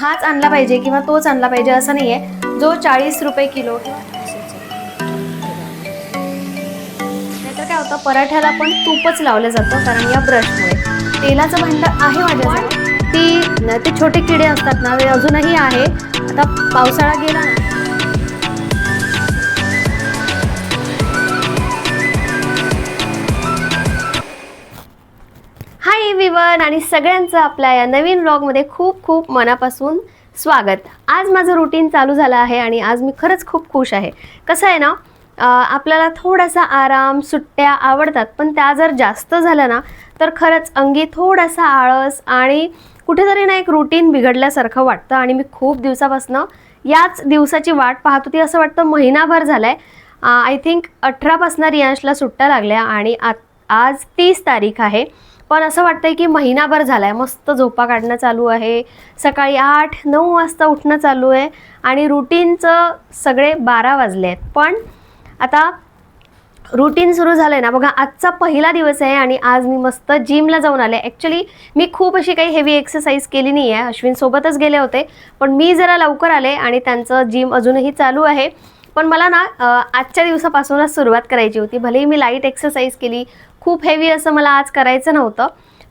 हाच आणला पाहिजे किंवा तोच आणला पाहिजे असं नाही आहे जो चाळीस रुपये किलो नाहीतर काय होतं पराठ्याला पण तूपच लावलं जातं कारण या ब्रशमुळे. तेलाचं भांडं आहे माझ्या ती ते छोटे किडे असतात ना ते अजूनही आहे. आता पावसाळा गेला ना हाय आणि सगळ्यांचं आपल्या या नवीन ब्लॉगमध्ये खूप खूप मनापासून स्वागत. आज माझं रुटीन चालू झालं आहे आणि आज मी खरंच खूप खुश आहे. कसं आहे ना आपल्याला थोडासा आराम सुट्ट्या आवडतात पण त्या जर जास्त झाल्या ना तर खरंच अंगी थोडासा आळस आणि कुठेतरी ना एक रुटीन बिघडल्यासारखं वाटतं आणि मी खूप दिवसापासनं याच दिवसाची वाट पाहत होती. असं वाटतं महिनाभर झालं आहे आय थिंक अठरापासनं रियांशला सुट्ट्या लागल्या आणि आ आज तीस तारीख आहे. पण असं वाटतंय की महिनाभर झाला आहे मस्त झोपा काढणं चालू आहे. सकाळी आठ नऊ वाजता उठणं चालू आहे आणि रुटीनचं सगळे बारा वाजले आहेत. पण आता रुटीन सुरू झालं आहे ना बघा आजचा पहिला दिवस आहे आणि आज मी मस्त जिमला जाऊन आले. ॲक्च्युली मी खूप अशी काही हेवी एक्सरसाइज केली नाही आहे अश्विनसोबतच गेले होते. पण मी जरा लवकर आले आणि त्यांचं जिम अजूनही चालू आहे. पण मला ना आजच्या दिवसापासूनच सुरुवात करायची होती. भलेही मी लाइट एक्सरसाइज केली खूप हेवी असं मला आज करायचं नव्हतं.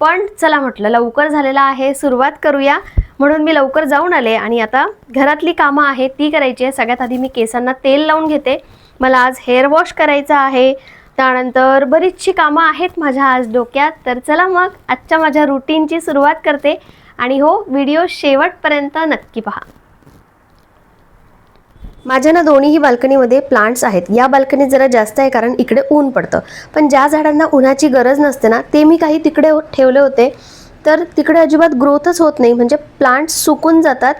पण चला म्हटलं लवकर झालेलं आहे सुरुवात करूया. म्हणून मी लवकर जाऊन आले आणि आता घरातली कामं आहेत ती करायची आहे. सगळ्यात आधी मी केसांना तेल लावून घेते. मला आज हेअर वॉश करायचं आहे. त्यानंतर बरीचशी कामं आहेत माझ्या आज डोक्यात. तर चला मग आजच्या माझ्या रुटीनची सुरुवात करते. आणि हो व्हिडिओ शेवटपर्यंत नक्की पहा. माझ्या ना दोन्हीही बाल्कनीमध्ये प्लांट्स आहेत. या बाल्कनीत जरा जास्त आहे कारण इकडे ऊन पडतं. पण ज्या झाडांना उन्हाची गरज नसते ना ते मी काही तिकडे हो- ठेवले होते. तर तिकडे अजिबात ग्रोथच होत नाही. म्हणजे प्लांट्स सुकून जातात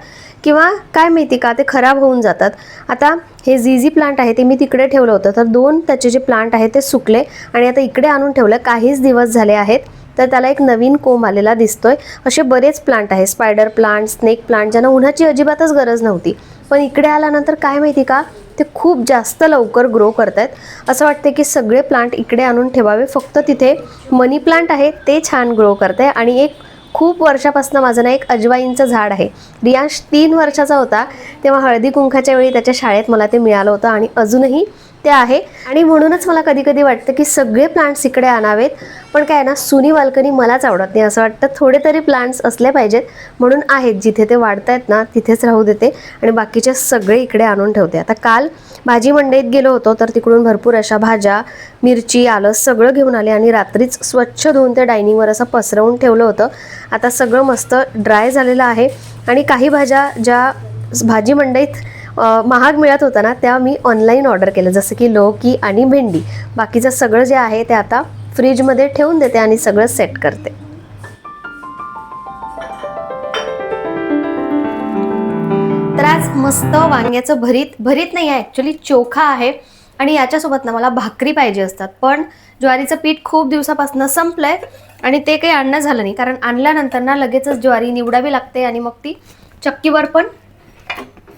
किंवा काय माहिती का ते खराब होऊन जातात. आता हे झीझी प्लांट आहे ते मी तिकडे ठेवलं होतं. तर दोन त्याचे जे प्लांट आहे ते सुकले. आणि आता इकडे आणून ठेवलं. काहीच दिवस झाले आहेत. तर त्याला एक नवीन कोंब आलेला दिसतोय. असे बरेच प्लांट आहे स्पायडर प्लांट स्नेक प्लांट ज्यांना उन्हाची अजिबातच गरज नव्हती. पण इकडे आल्यानंतर काय माहिती का ते खूप जास्त लवकर ग्रो करत आहेत असं वाटतं की सगळे प्लांट इकडे आणून ठेवावे फक्त तिथे मनी प्लांट आहे ते छान ग्रो करत आहे आणि एक खूप वर्षापासून माझं ना एक अजवाईंचं झाड आहे. रियांश तीन वर्षाचा होता तेव्हा हळदी कुंखाच्या वेळी त्याच्या शाळेत मला ते मिळालं होतं आणि अजूनही ते आहे. आणि म्हणूनच मला कधी कधी वाटतं की सगळे प्लांट्स इकडे आणावेत. पण काय ना सुनी बाल्कनी मलाच आवडत नाही. असं वाटतं थोडे तरी प्लांट्स असले पाहिजेत. म्हणून आहेत. जिथे ते वाढत आहेत ना तिथेच राहू देते. आणि बाकीचे सगळे इकडे आणून ठेवते. आता काल भाजी मंडईत गेलो होतो तर तिकडून भरपूर अशा भाज्या मिरची आलं सगळं घेऊन आले आणि रात्रीच स्वच्छ धुवून ते डायनिंगवर असं पसरवून ठेवलं होतं. आता सगळं मस्त ड्राय झालेलं आहे. आणि काही भाज्या ज्या भाजी मंडईत महाग मिळत होता ना त्या मी ऑनलाईन ऑर्डर केलं. जसं की लोकी आणि भेंडी. बाकीचं सगळं जे आहे ते आता फ्रीजमध्ये ठेवून देते आणि सगळं सेट करते. तर आज मस्त वांग्याचं भरीत भरीत नाही आहे ॲक्च्युली चोखा आहे. आणि याच्यासोबत ना मला भाकरी पाहिजे असतात. पण ज्वारीचं पीठ खूप दिवसापासून संपलंय आणि ते काही आणणं झालं नाही. कारण आणल्यानंतर ना लगेचच ज्वारी निवडावी लागते आणि मग ती चक्कीवर पण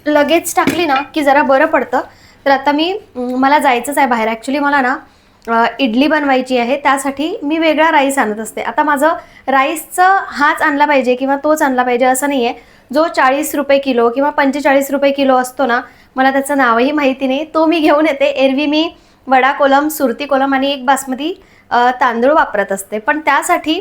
लगेच टाकली ना की जरा बरं पडतं. तर आता मी मला जायचंच आहे बाहेर. ॲक्च्युली मला ना इडली बनवायची आहे. त्यासाठी मी वेगळा राईस आणत असते. आता माझं राईसचं हाच आणला पाहिजे किंवा तोच आणला पाहिजे असं नाही आहे जो चाळीस रुपये किलो किंवा पंचेचाळीस रुपये किलो असतो ना मला त्याचं नावही माहिती नाही. तो मी घेऊन येते. एरवी मी वडा कोलम सुरती कोलम आणि एक बासमती तांदूळ वापरत असते. पण त्यासाठी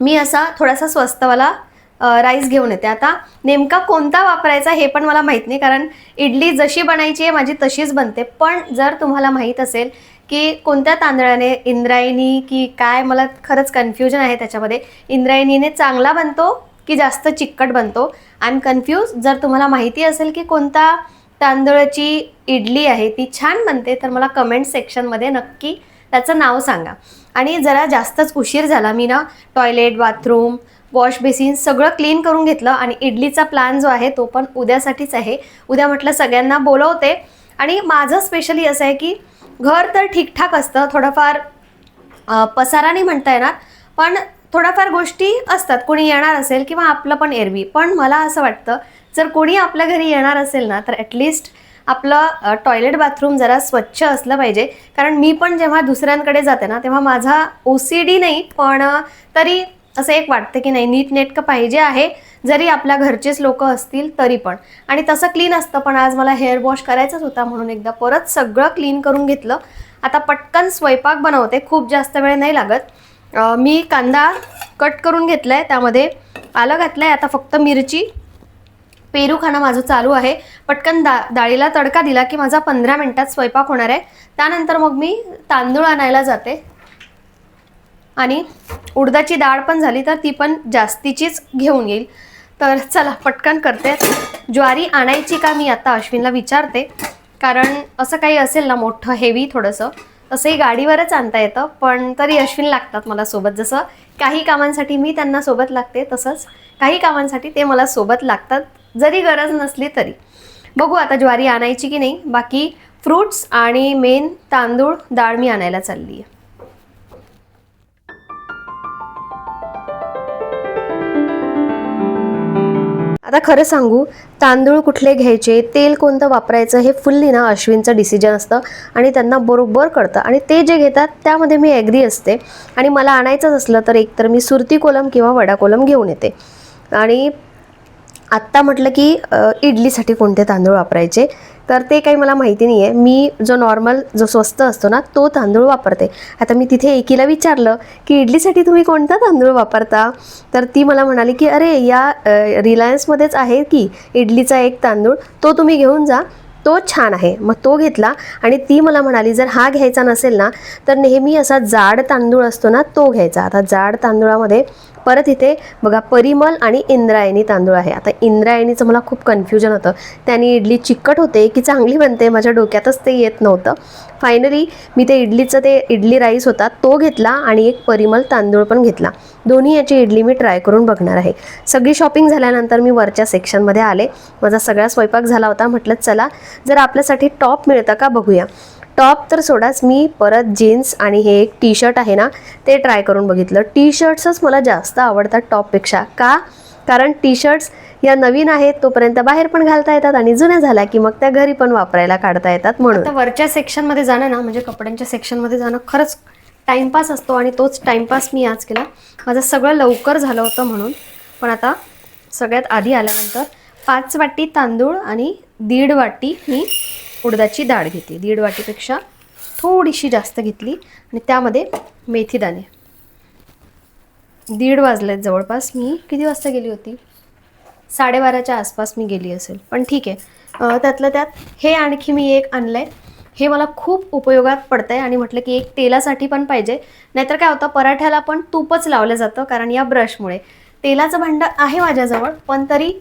मी असा थोडासा स्वस्तवाला राईस घेऊन येते. आता नेमका कोणता वापरायचा हे पण मला माहीत नाही कारण इडली जशी बनायची आहे माझी तशीच बनते. पण जर तुम्हाला माहीत असेल की कोणत्या तांदळाने इंद्रायणी की काय मला खरंच कन्फ्युजन आहे त्याच्यामध्ये. इंद्रायणीने चांगला बनतो की जास्त चिकट बनतो? आय एम कन्फ्यूज जर तुम्हाला माहिती असेल की कोणता तांदळाची इडली आहे ती छान बनते तर मला कमेंट सेक्शनमध्ये नक्की त्याचं नाव सांगा. आणि जरा जास्तच उशीर झाला मी ना टॉयलेट बाथरूम वॉश बेसिन सगळं क्लीन करून घेतलं आणि इडलीचा प्लॅन जो आहे तो पण उद्यासाठीच आहे. उद्या म्हटलं सगळ्यांना बोलवते. आणि माझं स्पेशली असं आहे की घर तर ठीकठाक असतं थोडंफार अ, पसारा नाही म्हणता येणार पण थोड्याफार गोष्टी असतात. कोणी येणार असेल किंवा आपलं पण एरवी. पण मला असं वाटतं जर कोणी आपल्या घरी येणार असेल ना तर ॲटलिस्ट आपलं टॉयलेट बाथरूम जरा स्वच्छ असलं पाहिजे. कारण मी पण जेव्हा दुसऱ्यांकडे जाते ना तेव्हा माझा ओ सी डी नाही पण तरी असं एक वाटतं की नाही नीटनेटकं पाहिजे आहे. जरी आपल्या घरचेच लोक असतील तरी पण. आणि तसं क्लीन असतं पण आज मला हेअर वॉश करायचाच होता म्हणून एकदा परत सगळं क्लीन करून घेतलं. आता पटकन स्वयंपाक बनवते खूप जास्त वेळ नाही लागत. मी कांदा कट करून घेतला आहे त्यामध्ये आलं घातलं आहे आता फक्त मिरची. पेरू खाणं माझं चालू आहे. पटकन दा डाळीला तडका दिला की माझा पंधरा मिनटात स्वयंपाक होणार आहे. त्यानंतर मग मी तांदूळ आणायला जाते. आणि उडदाची डाळ पण झाली तर ती पण जास्तीचीच घेऊन येईल. तर चला पटकन करते. ज्वारी आणायची का मी आता अश्विनला विचारते. कारण असं काही असेल ना मोठं हेवी थोडंसं तसंही गाडीवरच आणता येतं. पण तरी अश्विन लागतात मला सोबत. जसं काही कामांसाठी मी त्यांना सोबत लागते तसंच काही कामांसाठी ते मला सोबत लागतात. जरी गरज नसली तरी. बघू आता ज्वारी आणायची की नाही. बाकी फ्रूट्स आणि मेन तांदूळ डाळ मी आणायला चालली आहे आता खरं सांगू तांदूळ कुठले घ्यायचे तेल कोणतं वापरायचं हे फुल्ली ना अश्विनचं डिसिजन असतं आणि त्यांना बरोबर कळतं. आणि ते जे घेतात त्यामध्ये मी ॲग्री असते. आणि मला आणायचंच असलं तर एकतर मी सुरती कोलम किंवा वडा कोलम घेऊन येते. आणि आत्ता म्हटलं की इडलीसाठी कोणते तांदूळ वापरायचे? तर ते काही मला माहिती नाही आहे मी जो नॉर्मल जो स्वस्त असतो ना तो तांदूळ वापरते. आता मी तिथे एकीला विचारलं की इडलीसाठी तुम्ही कोणता तांदूळ वापरता? तर ती मला म्हणाली की अरे या रिलायन्समध्येच आहे की इडलीचा एक तांदूळ. तो तुम्ही घेऊन जा. तो छान आहे. मग तो घेतला आणि ती मला म्हणाली जर हा घ्यायचा नसेल ना तर नेहमी असा जाड तांदूळ असतो ना तो घ्यायचा. आता जाड तांदूळामध्ये परत इथे बघा परिमल आणि इंद्रायणी तांदूळ आहे. आता इंद्रायणीचं मला खूप कन्फ्युजन होतं. त्याने इडली चिकट होते की चांगली बनते माझ्या डोक्यातच ते येत नव्हतं. फायनली मी ते इडलीचं ते इडली राईस होता तो घेतला आणि एक परिमल तांदूळ पण घेतला. दोन्ही याची इडली मी ट्राय करून बघणार आहे. सगळी शॉपिंग झाल्यानंतर मी वरच्या सेक्शनमध्ये आले. माझा सगळा स्वयंपाक झाला होता. म्हटलं चला जर आपल्यासाठी टॉप मिळतं का बघूया. टॉप तर सोडाच मी परत जीन्स आणि हे एक टी शर्ट आहे ना ते ट्राय करून बघितलं. टी शर्ट्सच मला जास्त आवडतात टॉपपेक्षा का? कारण टी शर्ट्स या नवीन आहेत तोपर्यंत बाहेर पण घालता येतात आणि जुन्या झाल्या की मग त्या घरी पण वापरायला काढता येतात म्हणून. वरच्या सेक्शनमध्ये जाणं ना म्हणजे कपड्यांच्या सेक्शनमध्ये जाणं खरंच टाईमपास असतो आणि तोच टाईमपास मी आज केला. माझं सगळं लवकर झालं होतं म्हणून. पण आता सगळ्यात आधी आल्यानंतर पाच वाटी तांदूळ आणि दीड वाटी मी उडदाची डाळ घेतली. दीड वाटीपेक्षा थोडीशी जास्त घेतली आणि त्यामध्ये मेथीदाणे दीड वाजलेत जवळपास. मी किती वाजता गेली होती? साडेबाराच्या आसपास मी गेली असेल. पण ठीक आहे. त्यातलं त्यात हे आणखी मी एक आणलं आहे हे मला खूप उपयोगात पडतं आहे आणि म्हटलं की एक तेलासाठी पण पाहिजे. नाहीतर काय होतं पराठ्याला पण तूपच लावलं जातं कारण या ब्रशमुळे. तेलाचं भांडं आहे माझ्याजवळ पण तरी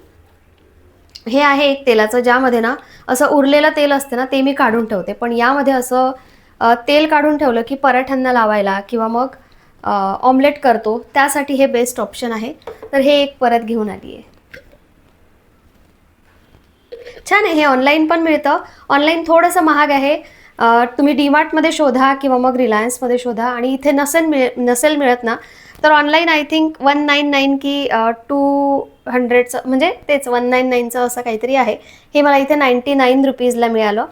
हे आहे एक तेलाचं ज्यामध्ये ना असं उरलेलं तेल असते ना ते मी काढून ठेवते. पण यामध्ये असं तेल काढून ठेवलं की पराठ्यांना लावायला किंवा मग ऑमलेट करतो त्यासाठी हे बेस्ट ऑप्शन आहे. तर हे एक परत घेऊन आली आहे छान आहे हे ऑनलाईन पण मिळतं. ऑनलाईन थोडंसं महाग आहे. तुम्ही डीमार्टमध्ये शोधा किंवा मग रिलायन्समध्ये शोधा आणि इथे नसेल मिळ नसेल मिळत ना तर online I think one nine nine की टू हंड्रेडचं म्हणजे तेच वन नाईन नाईनचं असं काहीतरी आहे. हे मला इथे नाईन्टी नाईन रुपीजला मिळालं.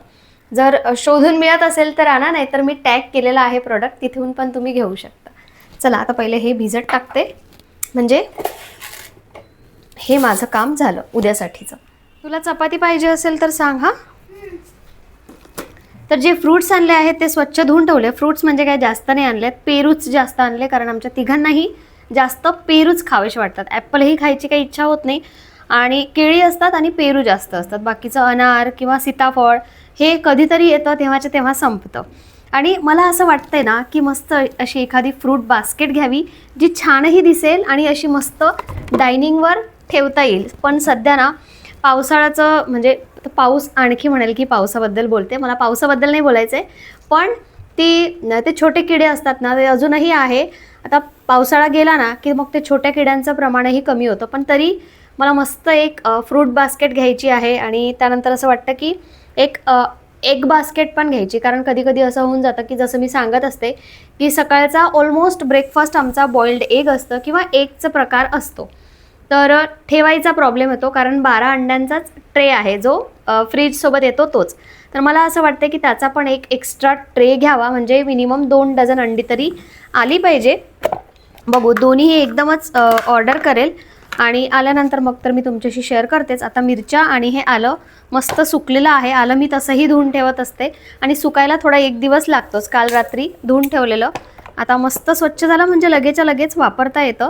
जर शोधून मिळत असेल तर आणा नाहीतर मी टॅग केलेला आहे प्रॉडक्ट तिथून पण तुम्ही घेऊ शकता. चला आता पहिले हे भिजत टाकते. म्हणजे हे माझं काम झालं उद्यासाठीचं. तुला चपाती पाहिजे असेल तर सांग हा? तर जे फ्रूट्स आणले आहेत ते स्वच्छ धुवून ठेवले. फ्रूट्स म्हणजे काय? जास्त नाही आणले पेरूच जास्त आणले कारण आमच्या तिघांनाही जास्त पेरूच खावेसे वाटतात. ॲपलही खायची काही इच्छा होत नाही. आणि केळी असतात आणि पेरू जास्त असतात. बाकीचं अनार किंवा सीताफळ हे कधीतरी येतं तेव्हाच्या तेव्हा संपतं. आणि मला असं वाटतंय ना की मस्त अशी एखादी फ्रूट बास्केट घ्यावी जी छानही दिसेल आणि अशी मस्त डायनिंगवर ठेवता येईल. पण सध्या ना पावसाळ्याचं म्हणजे पाऊस आणखी म्हणेल की पावसाबद्दल बोलते. मला पावसाबद्दल नाही बोलायचं आहे पण ती ते छोटे किडे असतात ना ते अजूनही आहे. आता पावसाळा गेला ना की मग ते छोट्या किड्यांचं प्रमाणही कमी होतं. पण तरी मला मस्त एक फ्रूट बास्केट घ्यायची आहे आणि त्यानंतर असं वाटतं की एक एग बास्केट पण घ्यायची. कारण कधी कधी असं होऊन जातं की जसं मी सांगत असते की सकाळचा ऑलमोस्ट ब्रेकफास्ट आमचा बॉइल्ड एग असतं किंवा एगचा प्रकार असतो. तर ठेवायचा प्रॉब्लेम येतो कारण बारा अंड्यांचाच ट्रे आहे जो फ्रीजसोबत येतो तोच. तर मला असं वाटतं की त्याचा पण एक एक्स्ट्रा ट्रे घ्यावा. म्हणजे मिनिमम दोन डझन अंडी तरी आली पाहिजे. बघू दोन्ही एकदमच ऑर्डर करेल. आणि आल्यानंतर मग तर मी तुमच्याशी शेअर करतेच. आता मिरच्या आणि हे आलं मस्त सुकलेलं आहे. आलं मी तसंही धुवून ठेवत असते. आणि सुकायला थोडा एक दिवस लागतोच. काल रात्री धुवून ठेवलेलं. आता मस्त स्वच्छ झालं म्हणजे लगेचच्या लगेच वापरता येतं.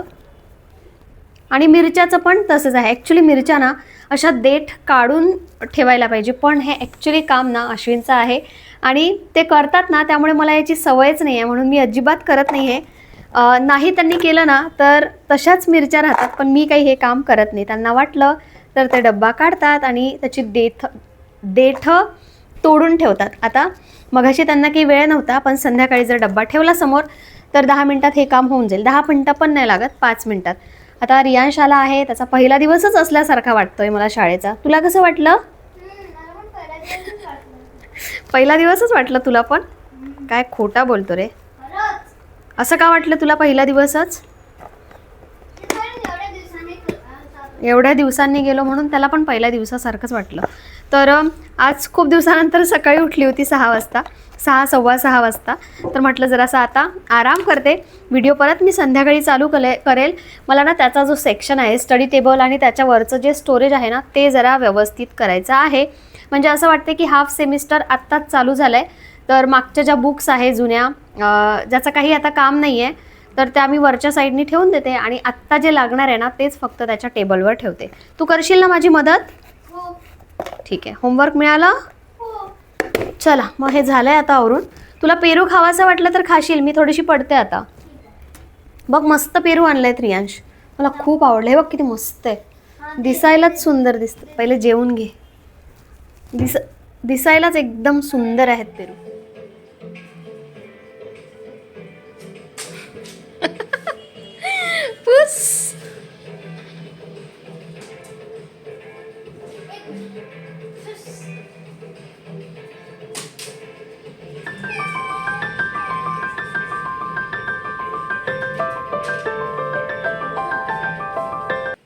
आणि मिरच्याचं पण तसंच आहे. ॲक्च्युली मिरच्या ना अशा देठ काढून ठेवायला पाहिजे. पण हे ॲक्च्युली काम ना अश्विनचं आहे. आणि ते करतात ना त्यामुळे मला याची सवयच नाही आहे म्हणून मी अजिबात करत नाही आहे नाही त्यांनी केलं ना तर तशाच मिरच्या राहतात. पण मी काही हे काम करत नाही. त्यांना वाटलं तर ते डब्बा काढतात आणि त्याची देठ देठ तोडून ठेवतात. आता मगाशी त्यांना काही वेळ नव्हता पण संध्याकाळी जर डब्बा ठेवला समोर तर दहा मिनटात हे काम होऊन जाईल. दहा मिनटं पण नाही लागत पाच मिनटात. आता रियान आला आहे त्याचा पहिला दिवसच असल्यासारखा वाटतोय मला शाळेचा. तुला कसं वाटलं? पहिला दिवसच वाटलं तुला पण? काय खोटा बोलतो रे. असं का वाटलं तुला पहिला दिवसच? एवढ्या दिवसांनी गेलो म्हणून त्याला पण पहिल्या दिवसासारखंच वाटलं. तर आज खूप दिवसानंतर सकाळी उठली होती सहा वाजता. सहा सव्वा सहा वाजता. तर म्हटलं जरासा आता आराम करते. व्हिडिओ परत मी संध्याकाळी चालू कले करेल. मला ना त्याचा जो सेक्शन आहे स्टडी टेबल आणि त्याच्यावरचं जे स्टोरेज आहे ना ते जरा व्यवस्थित करायचं आहे. म्हणजे असं वाटतं की हाफ सेमिस्टर आत्ताच चालू झालं आहे तर मागच्या ज्या बुक्स आहे जुन्या ज्याचं काही आता काम नाही आहे तर त्या मी वरच्या साईडनी ठेवून देते आणि आत्ता जे लागणार आहे ना तेच फक्त त्याच्या टेबलवर ठेवते. तू करशील ना माझी मदत? ठीक आहे. होमवर्क मिळालं? चला मग हे झालंय आता आवरून. तुला पेरू खावासा वाटलं तर खाशील मी थोडीशी पडते आता. बघ मस्त पेरू आणलाय त्रियांश. मला खूप आवडलं. हे बघ किती मस्त आहे. दिसायलाच सुंदर दिसतं. पहिले जेवून घे. दिस दिसायलाच एकदम सुंदर आहेत पेरू.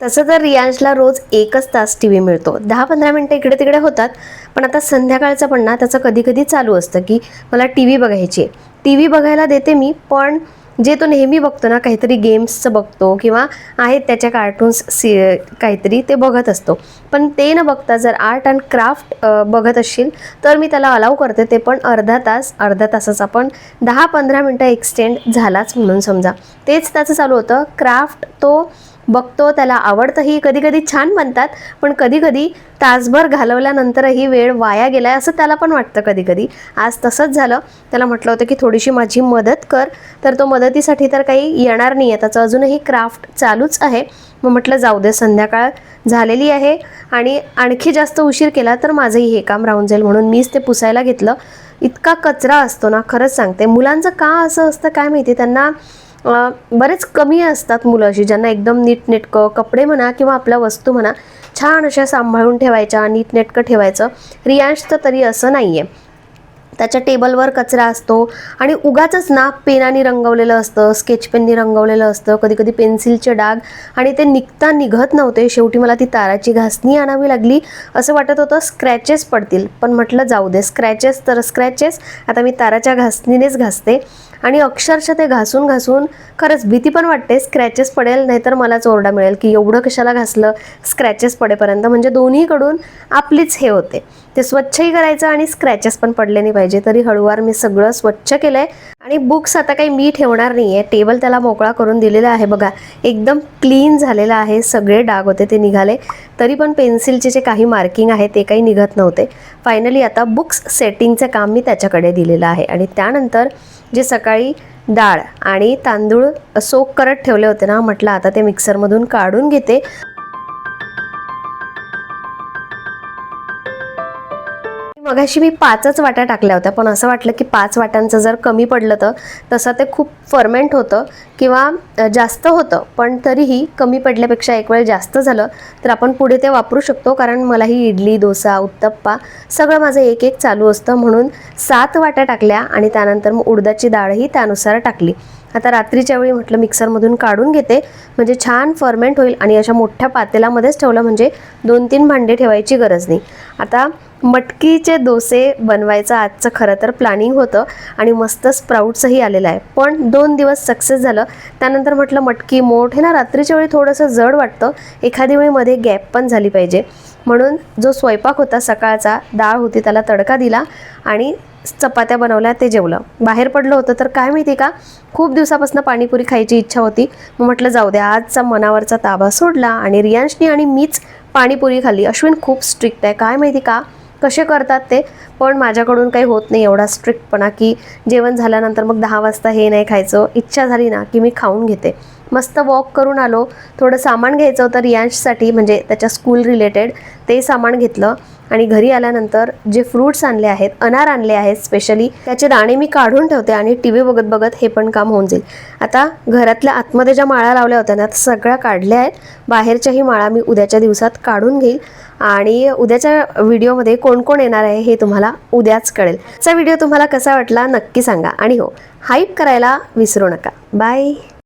तसं तर रियांशला रोज एकच तास टी व्ही मिळतो दहा पंधरा मिनटं इकडे तिकडे होतात पण आता संध्याकाळचं पण ना त्याचं कधी कधी चालू असतं की मला टी व्ही बघायची आहे. टी व्ही बघायला देते मी पण जे तो नेहमी बघतो ना काहीतरी गेम्सचं बघतो किंवा आहेत त्याच्या कार्टून्स सी काहीतरी ते बघत असतो. पण ते न बघता जर आर्ट अँड क्राफ्ट बघत असशील तर मी त्याला अलाव करते ते पण अर्धा तास अर्धा तासाचा पण दहा पंधरा मिनटं एक्सटेंड झालाच म्हणून समजा. तेच त्याचं चालू होतं. क्राफ्ट तो बघतो त्याला आवडतंही कधी कधी छान बनतात पण कधी कधी तासभर घालवल्यानंतरही वेळ वाया गेलाय असं त्याला पण वाटतं कधी कधी आज तसंच झालं. त्याला म्हटलं होतं की थोडीशी माझी मदत कर. तर तो मदतीसाठी तर काही येणार नाही आहे त्याचं अजूनही क्राफ्ट चालूच आहे. मग म्हटलं जाऊ दे संध्याकाळ झालेली आहे आणि आणखी जास्त उशीर केला तर माझंही हे काम राहून जाईल. म्हणून मीच ते पुसायला घेतलं. इतका कचरा असतो ना खरंच सांगते. मुलांचं का असं असतं काय माहिती? त्यांना बरेच कमी असतात मुलं अशी ज्यांना एकदम नीटनेटकं कपडे म्हणा किंवा आपल्या वस्तू म्हणा छान अशा सांभाळून ठेवायच्या नीटनेटकं ठेवायचं. रियांशचं तरी असं नाही आहे त्याच्या टेबलवर कचरा असतो आणि उगाच ना पेनाने रंगवलेलं असतं स्केच पेननी रंगवलेलं असतं कधी कधी पेन्सिलचे डाग आणि ते निघता निघत नव्हते. शेवटी मला ती ताराची घासणी आणावी लागली. असं वाटत होतं स्क्रॅचेस पडतील. पण म्हटलं जाऊ दे स्क्रॅचेस तर स्क्रॅचेस आता मी ताराच्या घासणीनेच घासते. आणि अक्षरशः ते घासून घासून खरंच भीती पण वाटते. स्क्रॅचेस पडेल नाहीतर मलाच ओरडा मिळेल की एवढं कशाला घासलं? स्क्रॅचेस पडेपर्यंत. म्हणजे दोन्हीकडून आपलीच हे होते. ते स्वच्छही करायचं आणि स्क्रॅचेस पण पडले नाही पाहिजे. तरी हळूवार मी सगळं स्वच्छ केलं आहे आणि बुक्स आता काही मी ठेवणार नाही आहे टेबल त्याला मोकळा करून दिलेला आहे बघा. एकदम क्लीन झालेला आहे. सगळे डाग होते ते निघाले. तरी पण पेन्सिलचे जे काही मार्किंग आहे ते काही निघत नव्हते. फायनली आता बुक्स सेटिंगचं काम मी त्याच्याकडे दिलेलं आहे. आणि त्यानंतर जे सकाळी डाळ आणि तांदूळ सोक करत ठेवले होते ना म्हटलं आता ते मिक्सरमधून काढून घेते. मगाशी मी पाचच वाट्या टाकल्या होत्या पण असं वाटलं की पाच वाट्यांचं जर कमी पडलं तर तसं ते खूप फर्मेंट होतं किंवा जास्त होतं. पण तरीही कमी पडल्यापेक्षा एक वेळ जास्त झालं तर आपण पुढे ते वापरू शकतो. कारण मलाही इडली डोसा उत्तप्पा सगळं माझं एक एक चालू असतं. म्हणून सात वाट्या टाकल्या आणि त्यानंतर मग उडदाची डाळही त्यानुसार टाकली. आता रात्रीच्या वेळी म्हटलं मिक्सरमधून काढून घेते. म्हणजे छान फर्मेंट होईल आणि अशा मोठ्या पातेलामध्येच ठेवलं म्हणजे दोन तीन भांडे ठेवायची गरज नाही. आता मटकीचे डोसे बनवायचं आजचं खरं तर प्लॅनिंग होतं आणि मस्त स्प्राऊट्सही आलेलं आहे. पण दोन दिवस सक्सेस झालं. त्यानंतर म्हटलं मटकी मोठ हे ना रात्रीच्या वेळी थोडंसं जड वाटतं. एखादी वेळी मध्ये गॅप पण झाली पाहिजे. म्हणून जो स्वयंपाक होता सकाळचा डाळ होती त्याला तडका दिला आणि चपात्या बनवल्या ते जेवलं. बाहेर पडलं होतं तर काय माहिती का? खूप दिवसापासून पाणीपुरी खायची इच्छा होती. मग म्हटलं जाऊ द्या आजचा मनावरचा ताबा सोडला आणि रियांशनी आणि मीच पाणीपुरी खाल्ली. अश्विन खूप स्ट्रिक्ट आहे. काय माहिती का? कसे करतात ते? पण माझ्याकडून काही होत नाही एवढा स्ट्रिक्टपणा की जेवण झाल्यानंतर मग दहा वाजता हे नाही खायचं इच्छा झाली ना की मी खाऊन घेते. मस्त वॉक करून आलो थोडं सामान घ्यायचं होतं रियांशसाठी म्हणजे त्याच्या स्कूल रिलेटेड ते सामान घेतलं. आणि घरी आल्यानंतर जे फ्रूट्स आणले आहेत अनार आणले आहेत स्पेशली त्याचे दाणे मी काढून ठेवते आणि टी व्ही बघत बघत हे पण काम होऊन जाईल. आता घरातल्या आतमध्ये ज्या माळा लावल्या होत्या ना त्या सगळ्या काढल्या आहेत. बाहेरच्याही माळा मी उद्याच्या दिवसात काढून घेईल. आणि उद्याच्या व्हिडिओमध्ये कोण कोण येणार आहे हे तुम्हाला उद्याच कळेल. चा व्हिडिओ तुम्हाला कसा वाटला नक्की सांगा. आणि हो हाईप करायला विसरू नका. बाय